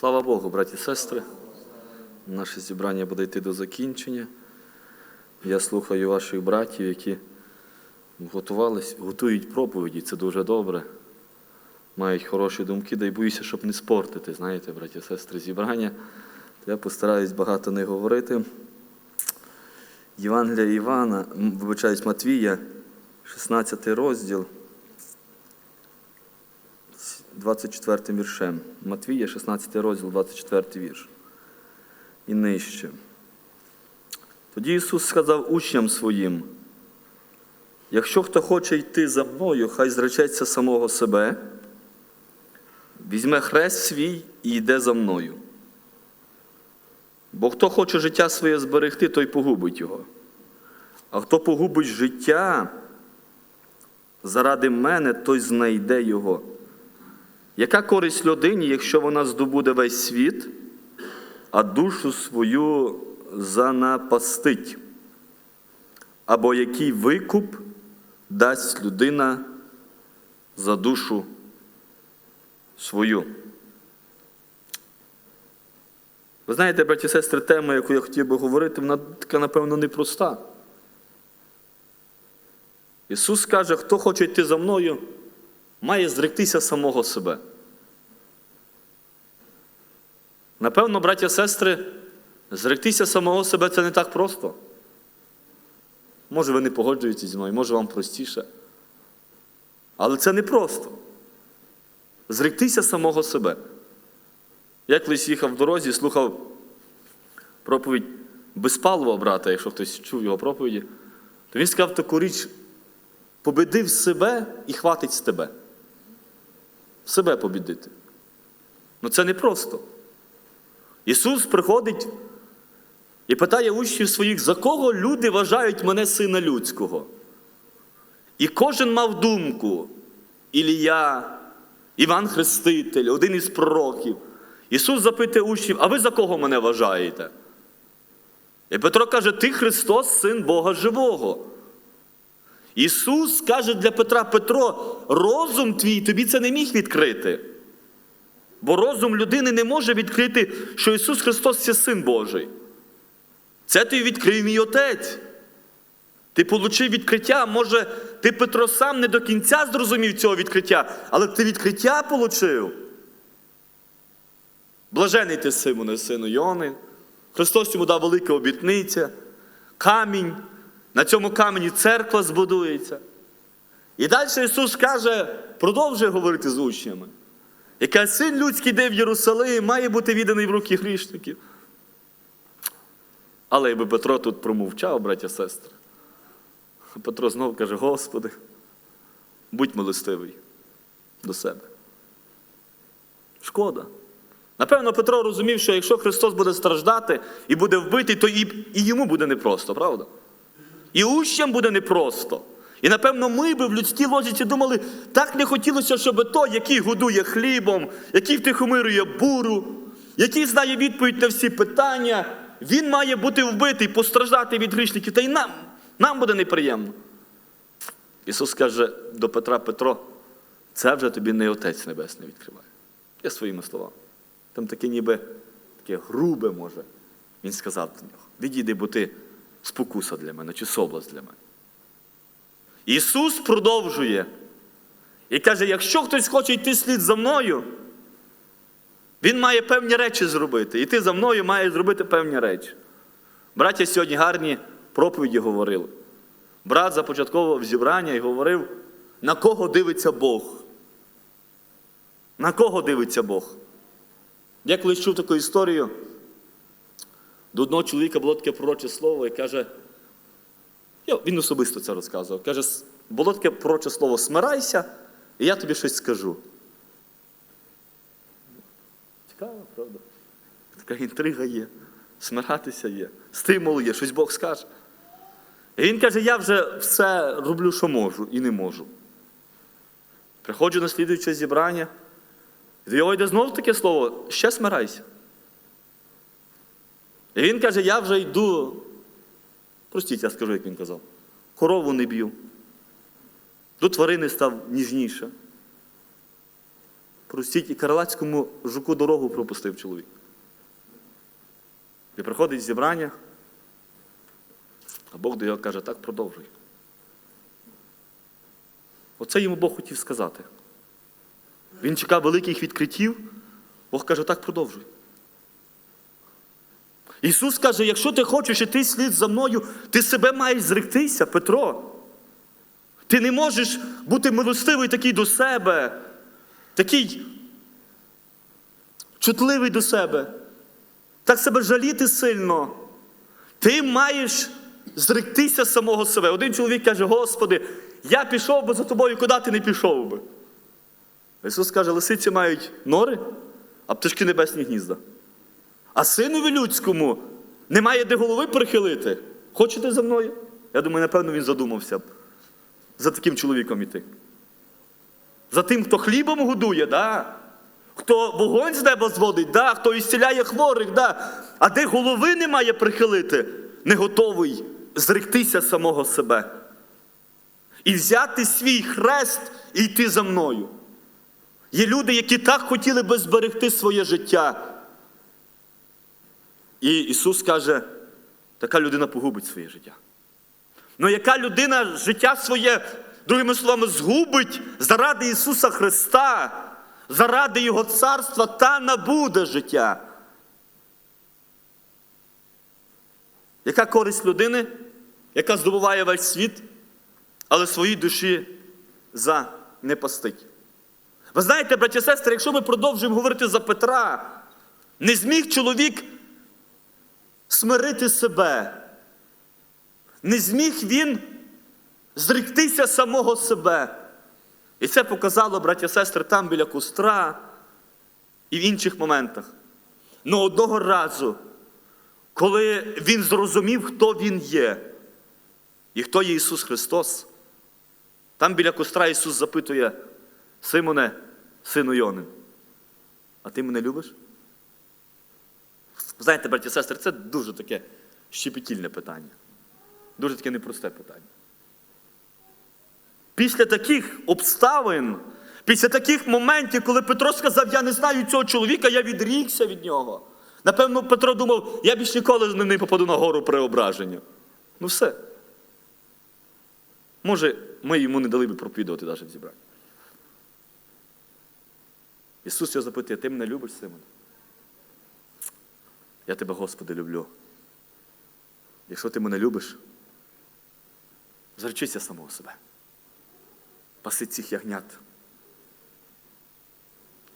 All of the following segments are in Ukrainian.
Слава Богу, браті і сестри. Наше зібрання буде йти до закінчення. Я слухаю ваших братів, які готувались, готують проповіді, це дуже добре. Мають хороші думки, дай боюся, щоб не спортити, знаєте, браті і сестри, зібрання. Я постараюсь багато не говорити. Євангелія Івана, вибачаюсь, Матвія, 16 розділ. 24 віршем. Матвія, 16 розділ, 24 вірш. І нижче. Тоді Ісус сказав учням своїм: якщо хто хоче йти за мною, хай зречеться самого себе, візьме хрест свій і йде за мною. Бо хто хоче життя своє зберегти, той погубить його. А хто погубить життя заради мене, той знайде його. Яка користь людині, якщо вона здобуде весь світ, а душу свою занапастить? Або який викуп дасть людина за душу свою? Ви знаєте, браті і сестри, тема, яку я хотів би говорити, вона така, напевно, непроста. Ісус каже, хто хоче йти за мною, має зректися самого себе. Напевно, браття сестри, зректися самого себе це не так просто. Може, ви не погоджуєтесь зі мною, може вам простіше. Але це не просто. Зректися самого себе. Я колись їхав в дорозі, слухав проповідь Безпалова брата, якщо хтось чув його проповіді, то він сказав таку річ: победив себе і хватить з тебе. Себе побідити. Ну це не просто. Ісус приходить і питає учнів своїх, за кого люди вважають мене сина людського. І кожен мав думку, Ілія, Іван Хреститель, один із пророків. Ісус запитує учнів, а ви за кого мене вважаєте? І Петро каже, ти Христос, син Бога живого. Ісус каже для Петра Петро, розум твій тобі це не міг відкрити. Бо розум людини не може відкрити, що Ісус Христос це Син Божий. Це ти відкрив мій Отець. Ти отримав відкриття. Може, ти Петро сам не до кінця зрозумів цього відкриття, але ти відкриття отримав. Блажений ти Симоне, сину Йони. Христос йому дав велика обітниця, камінь. На цьому камені церква збудується. І далі Ісус каже, продовжує говорити з учнями. Яка син людський йде в Єрусалим, має бути відданий в руки грішників. Але якби Петро тут промовчав, браття сестри, Петро знов каже: Господи, будь милостивий до себе. Шкода. Напевно, Петро розумів, що якщо Христос буде страждати і буде вбитий, то і, і йому буде непросто, правда? І учням буде непросто. І напевно, ми би в людській логіці думали, так не хотілося, щоб той, який годує хлібом, який втихомирює буру, який знає відповідь на всі питання, він має бути вбитий, постраждати від грішників. Та й нам, нам буде неприємно. Ісус каже до Петра Петро, це вже тобі не Отець Небесний відкриває. Я своїми словами. Там таке ніби таке грубе може. Він сказав до нього: відійди, бо ти спокуса для мене чи соблазн для мене. Ісус продовжує і каже: якщо хтось хоче йти слід за мною, він має певні речі зробити. Іти за мною має зробити певні речі. Браття сьогодні гарні проповіді говорили. Брат започатковував зібрання і говорив, на кого дивиться Бог. На кого дивиться Бог? Я колись чув таку історію. До одного чоловіка було таке пророче слово і каже, він особисто це розказував. Каже, було таке пророче слово смирайся, і я тобі щось скажу. Цікаво, правда? Така інтрига є, смиратися є, стимул є, щось Бог скаже. І він каже, я вже все роблю, що можу, і не можу. Приходжу на слідуюче зібрання, і до його йде знову таке слово, ще смирайся. І він каже, я вже йду, простіть, я скажу, як він казав, корову не б'ю. До тварини став ніжніше. простіть, і каралацькому жуку дорогу пропустив чоловік. І приходить зібрання, а Бог до його каже, так продовжуй. Оце йому Бог хотів сказати. Він чекав великих відкриттів, Бог каже, так продовжуй. Ісус каже, якщо ти хочеш іти слід за мною, ти себе маєш зректися, Петро. Ти не можеш бути милостивий такий до себе, такий чутливий до себе, так себе жаліти сильно. Ти маєш зректися самого себе. Один чоловік каже: Господи, я пішов би за тобою, куди ти не пішов би. Ісус каже, лисиці мають нори, а пташки небесні гнізда. А синові людському немає де голови прихилити. Хочете за мною? Я думаю, напевно, він задумався б за таким чоловіком іти. За тим, хто хлібом годує, да? хто вогонь з неба зводить, да? хто ісціляє хворих, да? а де голови немає прихилити, не готовий зректися самого себе. І взяти свій хрест і йти за мною. Є люди, які так хотіли би зберегти своє життя. І Ісус каже, така людина погубить своє життя. Ну яка людина життя своє, другими словами, згубить заради Ісуса Христа, заради Його царства, та набуде життя. Яка користь людини, яка здобуває весь світ, але своїй душі за не пастить? Ви знаєте, браті і сестри, якщо ми продовжуємо говорити за Петра, не зміг чоловік смирити себе. Не зміг він зректися самого себе. І це показало, браті і сестри, там біля костра і в інших моментах. Но одного разу, коли він зрозумів, хто він є, і хто є Ісус Христос, там біля костра Ісус запитує, Симоне, сину Йонин, а ти мене любиш? Знаєте, браті і сестри, це дуже таке щепетільне питання. Дуже таке непросте питання. Pісля таких обставин, після таких моментів, коли Петро сказав, я не знаю цього чоловіка, я відрікся від нього. Напевно, Петро думав, я більш ніколи з ним не попаду на гору преображення. Ну все. Може, ми йому не дали би проповідувати навіть в. Ісус його запитує, ти мене любиш, Симон? Я тебе, Господи, люблю. Якщо ти мене любиш, зречися самого себе. Паси цих ягнят.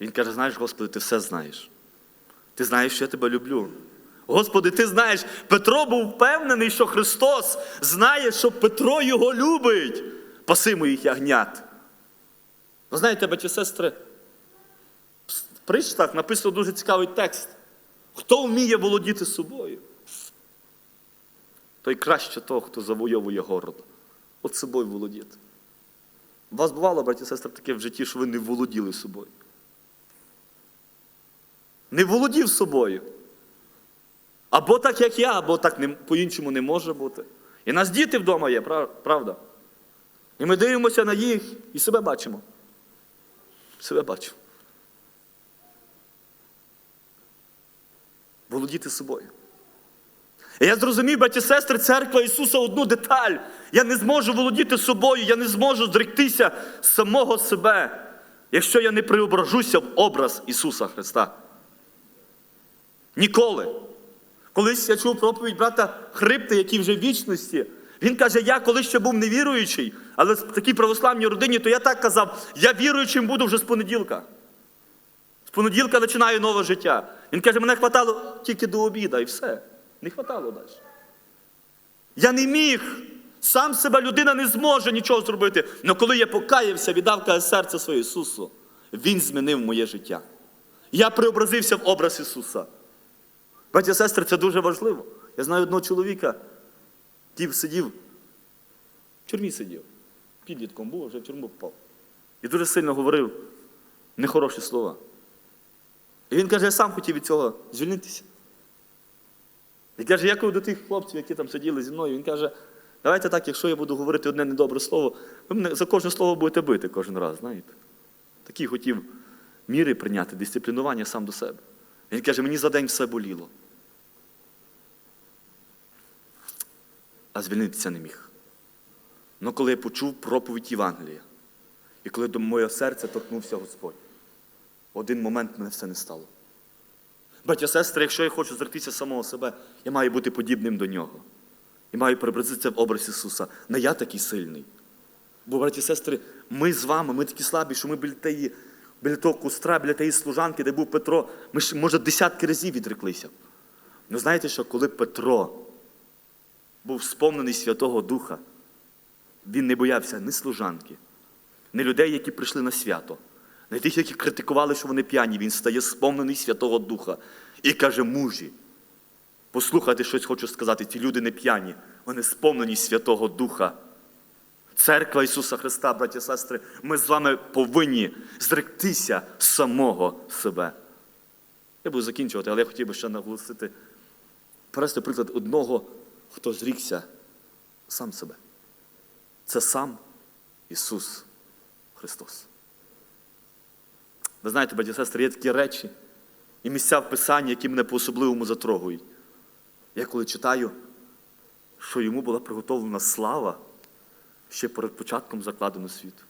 Він каже, знаєш, Господи, ти все знаєш. Ти знаєш, що я тебе люблю. Господи, ти знаєш, Петро був впевнений, що Христос знає, що Петро його любить. Паси моїх ягнят. Ви знаєте, батьки сестри, в причтах написано дуже цікавий текст. Хто вміє володіти собою? Той краще того, хто завойовує город. От собою володіти. У вас бувало, браті і сестри, таке в житті, що ви не володіли собою. Не володів собою. Або так, як я, або так по-іншому не може бути. І нас діти вдома є, правда? І ми дивимося на їх і себе бачимо. Себе бачимо. Володіти собою. І я зрозумів, браті сестри, церква Ісуса одну деталь. Я не зможу володіти собою, я не зможу зректися самого себе, якщо я не преображуся в образ Ісуса Христа. Ніколи. Колись я чув проповідь брата Хрипти, який вже в вічності. Він каже, я колись ще був невіруючий, але в такій православній родині, то я так казав, я віруючим буду вже з понеділка. З понеділка починаю нове життя. Він каже, мене хватало тільки до обіда і все. Не хватало далі. Я не міг. Сам себе людина не зможе нічого зробити. Але коли я покаявся, віддав серце своє Ісусу, Він змінив моє життя. Я преобразився в образ Ісуса. Браті і сестри, це дуже важливо. Я знаю одного чоловіка, який сидів, в тюрмі сидів. Підлітком був, вже в тюрму попав. І дуже сильно говорив нехороші слова. І він каже, я сам хотів від цього звільнитися. І каже, я коли до тих хлопців, які там сиділи зі мною, він каже, давайте так, якщо я буду говорити одне недобре слово, ви мене за кожне слово будете бити кожен раз, знаєте. Такий хотів міри прийняти, дисциплінування сам до себе. Він каже, мені за день все боліло. А звільнитися не міг. Ну коли я почув проповідь Євангелія, і коли до моє серце торкнувся Господь, один момент мене все не стало. Браття, сестри, якщо я хочу зректися самого себе, я маю бути подібним до нього. І маю перебратися в образ Ісуса. Не я такий сильний. Бо, браті і сестри, ми з вами, ми такі слабі, що ми біля тієї, біля того кустра, біля тієї служанки, де був Петро, ми ж, може, десятки разів відреклися. Ну знаєте, що коли Петро був сповнений Святого Духа, він не боявся ні служанки, ні людей, які прийшли на свято, не тих, які критикували, що вони п'яні. Він стає сповнений Святого Духа і каже, мужі, послухайте, щось хочу сказати, ці люди не п'яні, вони сповнені Святого Духа. Церква Ісуса Христа, браті і сестри, ми з вами повинні зректися самого себе. Я буду закінчувати, але я хотів би ще наголосити, привести приклад одного, хто зрікся сам себе. Це сам Ісус Христос. Ви знаєте, браті і сестри, є такі речі і місця в Писанні, які мене по-особливому затрогують. Я коли читаю, що йому була приготовлена слава ще перед початком закладеного світу.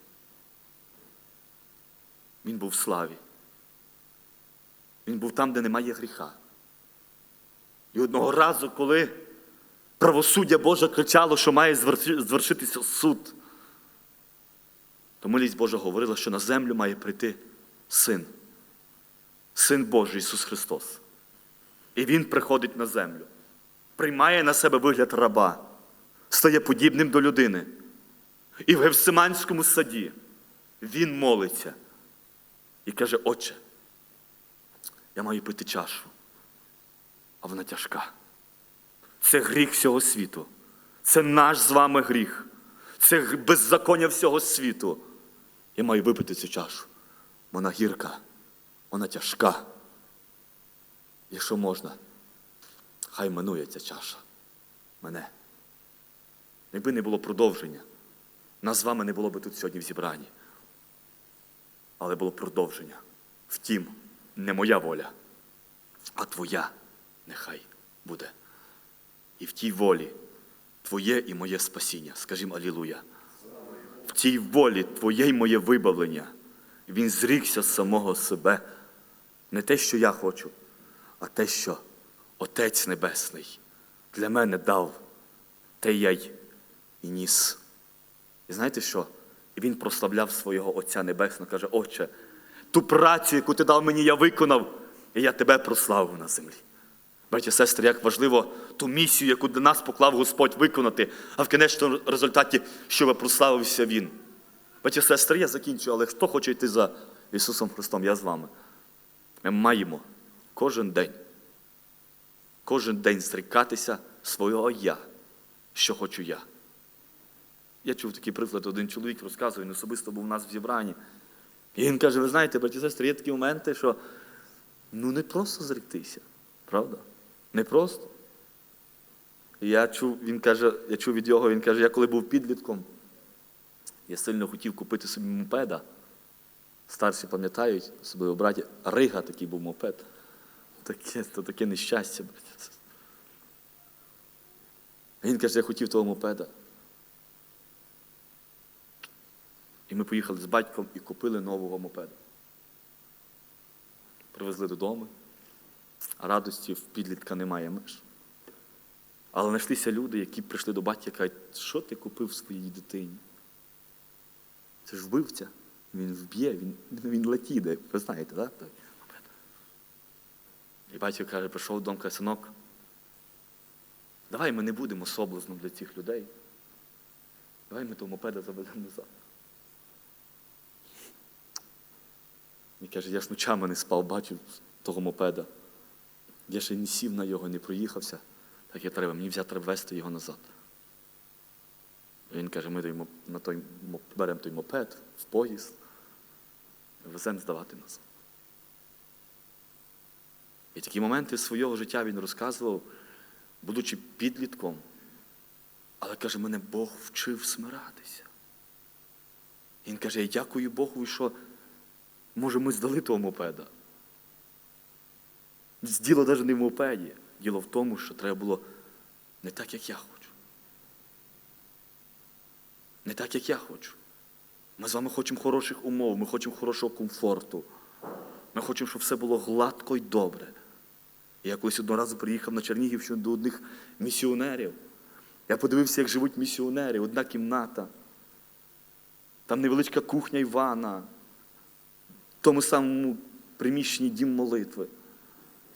Він був в славі. Він був там, де немає гріха. І одного разу, коли правосуддя Боже кричало, що має звершитися суд, то милість Божа говорила, що на землю має прийти син, син Божий Ісус Христос. І Він приходить на землю, приймає на себе вигляд раба, стає подібним до людини. І в Гевсиманському саді він молиться і каже, Отче, я маю пити чашу, а вона тяжка. Це гріх всього світу. Це наш з вами гріх. Це беззаконня всього світу. Я маю випити цю чашу. Вона гірка, вона тяжка. Якщо можна, хай минує ця чаша. Мене. Якби не було продовження, нас з вами не було би тут сьогодні в зібранні. Але було продовження. Втім, не моя воля, а твоя нехай буде. І в тій волі твоє і моє спасіння. Скажімо Алілуя. В тій волі твоє і моє вибавлення. Він зрікся самого себе. Не те, що я хочу, а те, що Отець Небесний для мене дав, те я й і ніс. І знаєте що? І він прославляв свого Отця Небесного, каже, Отче, ту працю, яку ти дав мені, я виконав, і я тебе прославив на землі. Браті сестри, як важливо ту місію, яку для нас поклав Господь виконати, а в кінечному результаті, щоб прославився Він. Браті сестри, я закінчую, але хто хоче йти за Ісусом Христом, я з вами. Ми маємо кожен день, кожен день зрікатися свого я, що хочу я. Я чув такий приклад, один чоловік розказує, він особисто був у нас в зібранні. І він каже: ви знаєте, браті сестри, є такі моменти, що ну не просто зректися, правда? Не просто. І я чув, він каже, я чув від його, він каже, я коли був підлітком, я сильно хотів купити собі мопеда. Старші пам'ятають, особливо браті, Рига такий був мопед. Таке, то таке нещастя, Він каже, я хотів того мопеда. І ми поїхали з батьком і купили нового мопеда. Привезли додому, радості в підлітка немає меж. Але знайшлися люди, які прийшли до батька і кажуть, що ти купив своїй дитині? Це ж вбивця. Він вб'є, він, він летіде. Ви знаєте, так? мопед? І батько каже, прийшов додому, каже, синок, давай ми не будемо соблазном для цих людей. Давай ми того мопеда заведемо назад. Він каже, я ж ночами не спав, бачив того мопеда. Я ще не сів на його, не проїхався. Так як треба, мені взяти треба вести його назад. Він каже, ми моп- на той, беремо той мопед в поїзд, веземо здавати назад. І такі моменти свого життя він розказував, будучи підлітком. Але каже, мене Бог вчив смиратися. Він каже, я дякую Богу, що Може, ми здали того мопеда. Діло навіть не в мопеді. Діло в тому, що треба було не так, як я хочу. Не так, як я хочу. Ми з вами хочемо хороших умов, ми хочемо хорошого комфорту. Ми хочемо, щоб все було гладко і добре. Я колись одного разу приїхав на Чернігівщину до одних місіонерів. Я подивився, як живуть місіонери, одна кімната. Там невеличка кухня і ванна. В тому самому приміщенні дім молитви.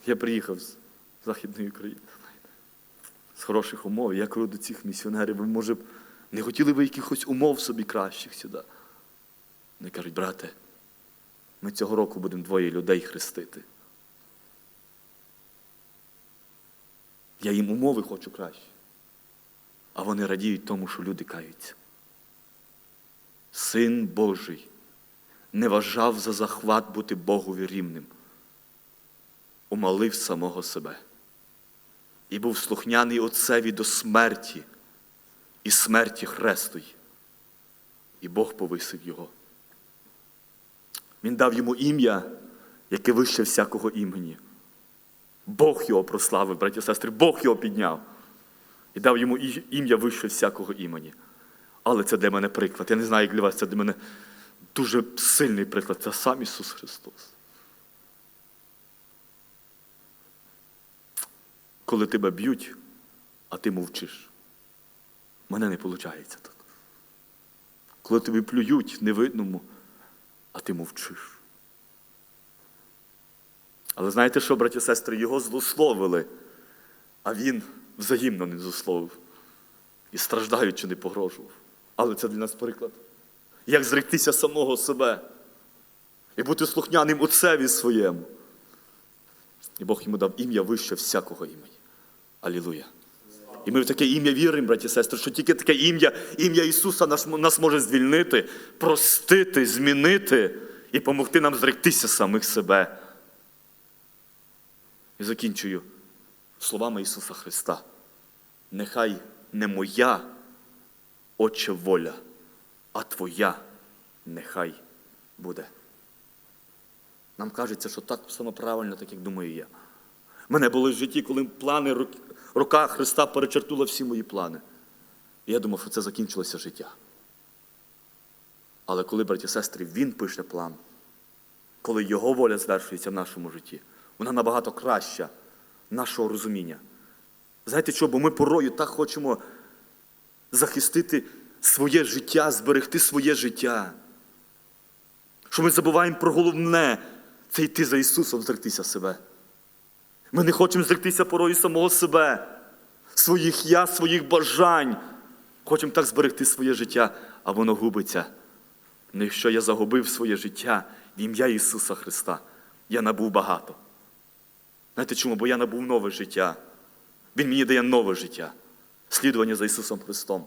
Я приїхав з Західної України, з хороших умов. Я кажу до цих місіонерів, ви, може, б не хотіли ви якихось умов собі кращих сюди? Вони кажуть, брате, ми цього року будемо двоє людей хрестити. Я їм умови хочу краще. А вони радіють тому, що люди каються. Син Божий не вважав за захват бути Богові рівним, умалив самого себе і був слухняний Отцеві до смерті, і смерті хрестої. І Бог повисив його. Він дав йому ім'я, яке вище всякого імені. Бог його прославив, браті і сестри, Бог його підняв і дав йому ім'я вище всякого імені. Але це для мене приклад. Я не знаю, як для вас, це для мене дуже сильний приклад. Це сам Ісус Христос. Коли тебе б'ють, а ти мовчиш. Мене не виходить так. Коли тобі плюють невидному, а ти мовчиш. Але знаєте що, браті і сестри, його злословили, а він взаємно не злословив. І страждаючи не погрожував. Але це для нас приклад. Як зректися самого себе і бути слухняним отцеві своєму. І Бог йому дав ім'я вище всякого імені. Алілуя. І ми в таке ім'я віримо, браті і сестри, що тільки таке ім'я, ім'я Ісуса нас, нас може звільнити, простити, змінити і допомогти нам зректися самих себе. І закінчую словами Ісуса Христа. Нехай не моя, Отче воля, а Твоя нехай буде. Нам кажеться, що так саме правильно, так як думаю я. У мене були в житті, коли плани рука Христа перечертула всі мої плани. І я думав, що це закінчилося життя. Але коли, браті і сестри, Він пише план, коли Його воля звершується в нашому житті, вона набагато краща нашого розуміння. Знаєте що, бо ми порою так хочемо захистити своє життя, зберегти своє життя. Що ми забуваємо про головне це йти за Ісусом, зректися себе. Ми не хочемо зректися порою самого себе, своїх я, своїх бажань. Хочемо так зберегти своє життя, а воно губиться. Ну, якщо я загубив своє життя в ім'я Ісуса Христа, я набув багато. Знаєте чому? Бо я набув нове життя. Він мені дає нове життя. Слідування за Ісусом Христом.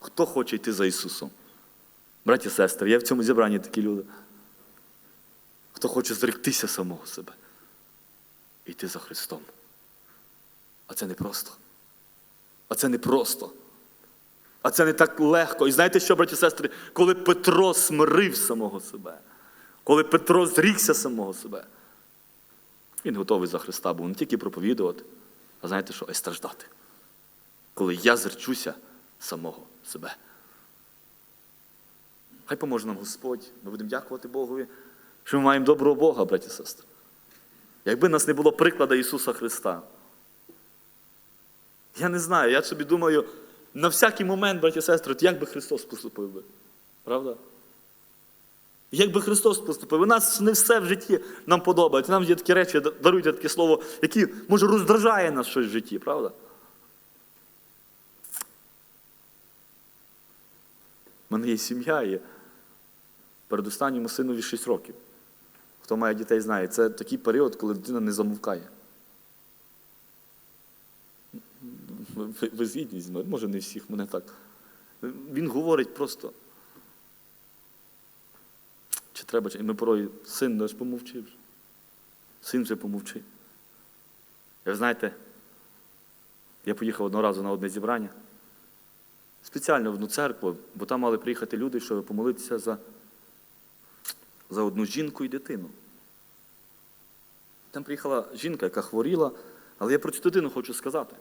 Хто хоче йти за Ісусом? Браті і сестри, є в цьому зібранні такі люди. Хто хоче зректися самого себе йти за Христом. А це не просто. А це не просто. А це не так легко. І знаєте що, браті і сестри, коли Петро смирив самого себе, коли Петро зрікся самого себе, він готовий за Христа був не тільки проповідувати, а знаєте що, а й страждати. Коли я зречуся самого себе. Хай поможе нам Господь. Ми будемо дякувати Богові, що ми маємо доброго Бога, браті і сестри. Якби нас не було приклада Ісуса Христа. Я не знаю, я собі думаю, на всякий момент, браті і сестри, як би Христос поступив би? Правда? Як би Христос поступив? У нас не все в житті нам подобається. Нам є такі речі, дарують таке слово, які, може, роздражає нас щось в житті, правда? У мене є сім'я, і передостанньому синові 6 років. Хто має дітей, знає, це такий період, коли дитина не замовкає. Ви, ви згідні зі мною, може не всіх, мене так. Він говорить просто. Чи треба, чи і ми порой, син наш помовчив. Син вже помовчив. І ви знаєте, я поїхав одного разу на одне зібрання. Спеціально в одну церкву, бо там мали приїхати люди, щоб помолитися за за одну жінку і дитину. Там приїхала жінка, яка хворіла, але я про цю дитину хочу сказати.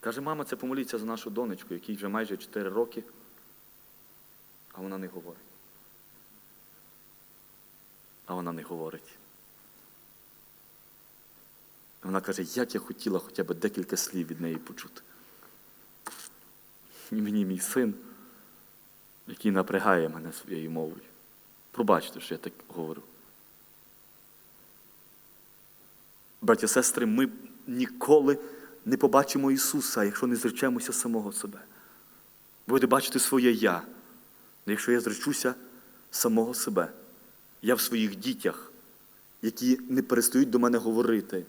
Каже, мама, це помоліться за нашу донечку, якій вже майже 4 роки, а вона не говорить. А вона не говорить. Вона каже, як я хотіла хоча б декілька слів від неї почути. І мені мій син, який напрягає мене своєю мовою. Пробачте, що я так говорю. Браті і сестри, ми ніколи не побачимо Ісуса, якщо не зречемося самого себе. Будете бачити своє я. Якщо я зречуся самого себе, я в своїх дітях, які не перестають до мене говорити,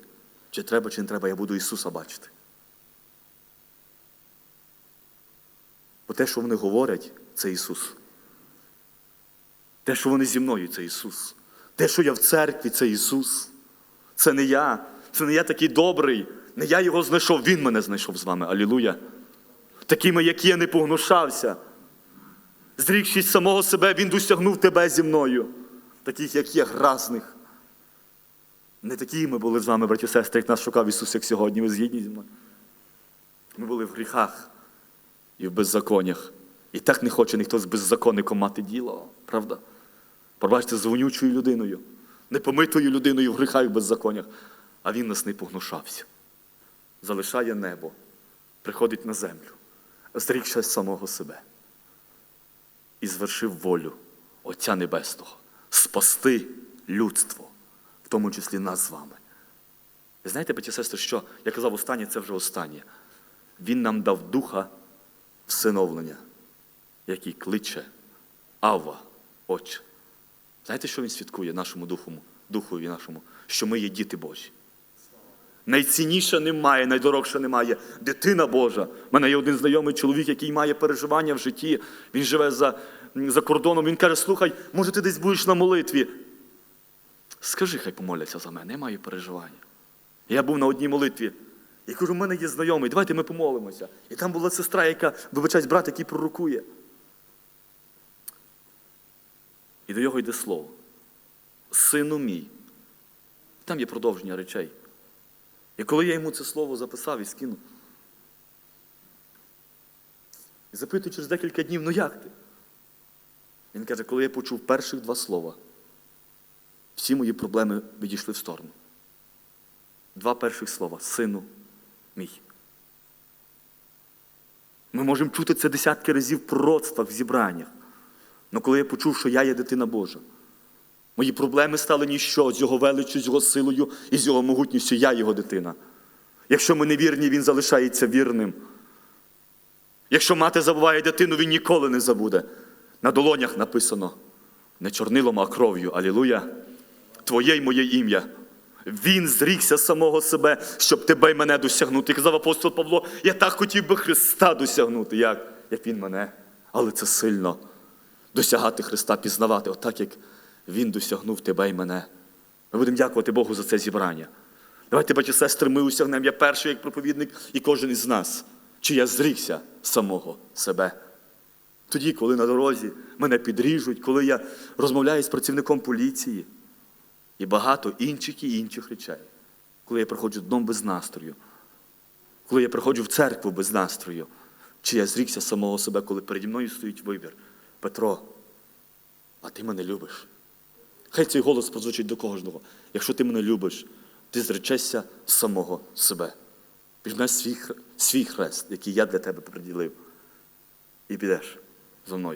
чи треба, чи не треба, я буду Ісуса бачити. Бо те, що вони говорять, це Ісус. Те, що вони зі мною, це Ісус. Те, що я в церкві, це Ісус. Це не я. Це не я такий добрий. Не я його знайшов, Він мене знайшов з вами. Алілуя. Такими, як я, не погнушався. Зрікшись самого себе, Він досягнув тебе зі мною. Таких, як я, гразних. Не такі ми були з вами, браті і сестри, як нас шукав Ісус, як сьогодні. Ви згідні зі мною? Ми були в гріхах і в беззаконнях. І так не хоче ніхто з беззаконником мати діло, правда? Пробачте, з вонючою людиною, непомитою людиною в гріхах і беззаконнях. А він нас не погнушався. Залишає небо, приходить на землю, зрікши самого себе. І звершив волю Отця Небесного спасти людство, в тому числі нас з вами. Ви знаєте, батьки і сестри, що я казав останнє, це вже останнє. Він нам дав духа всиновлення, який кличе Авва, Отче. Знаєте, що він свідкує нашому духу, духові нашому? Що ми є діти Божі. Найцінніше немає, найдорогше немає. Дитина Божа. У мене є один знайомий чоловік, який має переживання в житті. Він живе за, за кордоном. Він каже: слухай, може, ти десь будеш на молитві. Скажи, хай помоляться за мене, я маю переживання. Я був на одній молитві. І кажу, у мене є знайомий, давайте ми помолимося. І там була сестра, яка, вибачать, брат, який пророкує. І до його йде слово. Сину мій. Там є продовження речей. І коли я йому це слово записав і скинув, і запитую через декілька днів, ну як ти? Він каже, коли я почув перших два слова, всі мої проблеми відійшли в сторону. Два перших слова сину мій. Ми можемо чути це десятки разів в пророцтвах, в зібраннях. Але коли я почув, що я є дитина Божа, мої проблеми стали ніщо з його величчю, з його силою і з його могутністю. Я його дитина. Якщо ми не вірні, він залишається вірним. Якщо мати забуває дитину, він ніколи не забуде. На долонях написано не чорнилом, а кров'ю. Алілуя. Твоє й моє ім'я. Він зрікся самого себе, щоб тебе й мене досягнути. І Казав апостол Павло, я так хотів би Христа досягнути, як, як Він мене. Але це сильно досягати Христа, пізнавати, отак, як Він досягнув тебе і мене. Ми будемо дякувати Богу за це зібрання. Давайте, батьки, сестри, ми усягнемо. Я перший як проповідник, і кожен із нас, чи я зрікся самого себе. Тоді, коли на дорозі мене підріжуть, коли я розмовляю з працівником поліції і багато інших і інших речей, коли я приходжу дном без настрою, коли я приходжу в церкву без настрою, чи я зрікся самого себе, коли переді мною стоїть вибір. Петро, а ти мене любиш. Хай цей голос прозвучить до кожного. Якщо ти мене любиш, ти зречешся самого себе. Візьмеш свій, свій хрест, який я для тебе приділив, і підеш за мною.